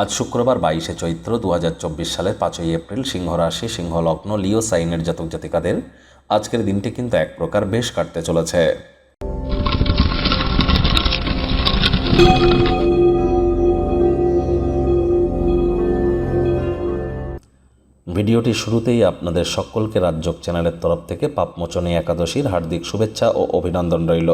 আজ শুক্রবার বাইশে চৈত্র দু হাজার চব্বিশ সালের পাঁচই এপ্রিল সিংহ রাশি সিংহ লগ্ন লিও সাইনের জাতক জাতিকাদের আজকের দিনটি কিন্তু এক প্রকার বেশ কাটতে চলেছে। ভিডিওটি শুরুতেই আপনাদের সকলকে রাজ্যক চ্যানেলের তরফ থেকে পাপমোচনী একাদশীর হার্দিক শুভেচ্ছা ও অভিনন্দন রইল।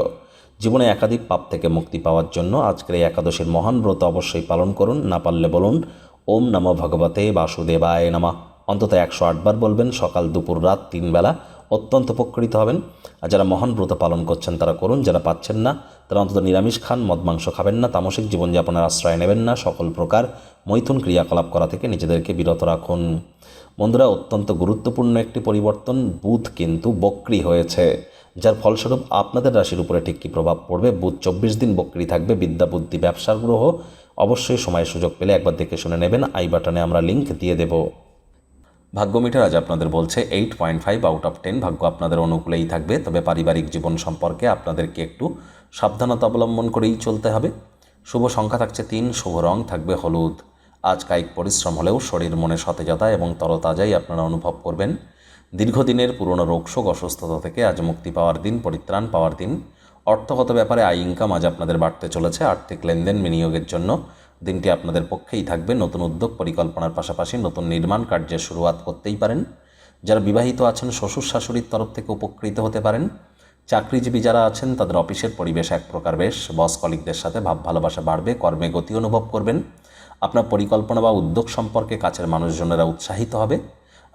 জীবনে একাধিক পাপ থেকে মুক্তি পাওয়ার জন্য আজকের এই একাদশীর মহান ব্রত অবশ্যই পালন করুন। না পারলে বলুন, ওম নমঃ ভগবতে বাসুদেবায় নমঃ। অন্তত একশো আটবার বলবেন, সকাল, দুপুর, রাত তিন বেলা অত্যন্ত উপকৃত হবেন। আর যারা মহান ব্রত পালন করছেন, তারা করুন, যারা পাচ্ছেন না, তারা অন্তত নিরামিষ খান, মদ, মাংস খাবেন না, তামসিক জীবনযাপনের আশ্রয় নেবেন না, সকল প্রকার মৈথুন ক্রিয়াকলাপ করা থেকে নিজেদেরকে বিরত রাখুন। বন্ধুরা, অত্যন্ত গুরুত্বপূর্ণ একটি পরিবর্তন, বুধ কিন্তু বক্রি হয়েছে। যার ফলস্বরূপ আপনাদের রাশির উপরে ঠিক কী প্রভাব পড়বে? বুধ চব্বিশ দিন বক্রি থাকবে, বিদ্যা, বুদ্ধি ব্যবসার গ্রহ। অবশ্যই সময় সুযোগ পেলে একবার দেখে শুনে নেবেন। আই বাটনে আমরা লিঙ্ক দিয়ে দেব। ভাগ্য মিটার আজ আপনাদের বলছে eight point five out of ten. ভাগ্য আপনাদের অনুকূলেই থাকবে, তবে পারিবারিক জীবন সম্পর্কে আপনাদেরকে একটু সাবধানতা অবলম্বন করেই চলতে হবে। শুভ সংখ্যা থাকছে তিন, শুভ রং থাকবে হলুদ। আজ কায়িক পরিশ্রম হলেও শরীর মনে সতেজতা এবং তরতাজাই আপনারা অনুভব করবেন। দীর্ঘদিনের পুরনো রোগশোক অসুস্থতা থেকে আজ মুক্তি পাওয়ার দিন, পরিত্রাণ পাওয়ার দিন। অর্থগত ব্যাপারে আয় ইনকাম আজ আপনাদের বাড়তে চলেছে। আর্থিক লেনদেন বিনিয়োগের জন্য দিনটি আপনাদের পক্ষেই থাকবে। নতুন উদ্যোগ পরিকল্পনার পাশাপাশি নতুন নির্মাণ কার্যের শুরুয়াত করতেই পারেন। যারা বিবাহিত আছেন, শ্বশুর শাশুড়ির তরফ থেকে উপকৃত হতে পারেন। চাকরিজীবী যারা আছেন, তাদের অফিসের পরিবেশ এক প্রকার বেশ। বস কলিকদের সাথে ভাব ভালোবাসা বাড়বে, কর্মে গতি অনুভব করবেন। আপনার পরিকল্পনা বা উদ্যোগ সম্পর্কে কাছের মানুষজনেরা উৎসাহিত হবে।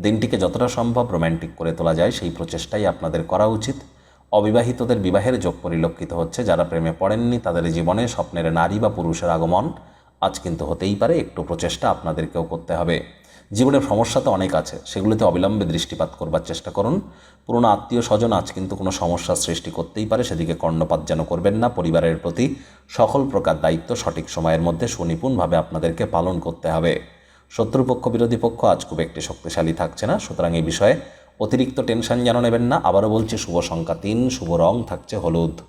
দিনটিকে যতটা সম্ভব রোম্যান্টিক করে তোলা যায়, সেই প্রচেষ্টাই আপনাদের করা উচিত। অবিবাহিতদের বিবাহের যোগ পরিলক্ষিত হচ্ছে, যারা প্রেমে পড়েননি, তাদের জীবনে স্বপ্নের নারী বা পুরুষের আগমন আজ কিন্তু হতেই পারে, একটু প্রচেষ্টা আপনাদেরকেও করতে হবে। জীবনের সমস্যা তো অনেক আছে, সেগুলোতে অবিলম্বে দৃষ্টিপাত করবার চেষ্টা করুন। পুরনো আত্মীয় স্বজন আজ কিন্তু কোনো সমস্যার সৃষ্টি করতেই পারে, সেদিকে কর্ণপাত যেন করবেন না। পরিবারের প্রতি সকল প্রকার দায়িত্ব সঠিক সময়ের মধ্যে সুনিপুণভাবে আপনাদেরকে পালন করতে হবে। শত্রুপক্ষ, বিরোধী পক্ষ আজ খুব একটি শক্তিশালী থাকছে না। সুতরাং এই বিষয়ে অতিরিক্ত টেনশন যেন নেবেন না। আবারও বলছে, শুভ সংখ্যা তিন, শুভ রং থাকছে হলুদ।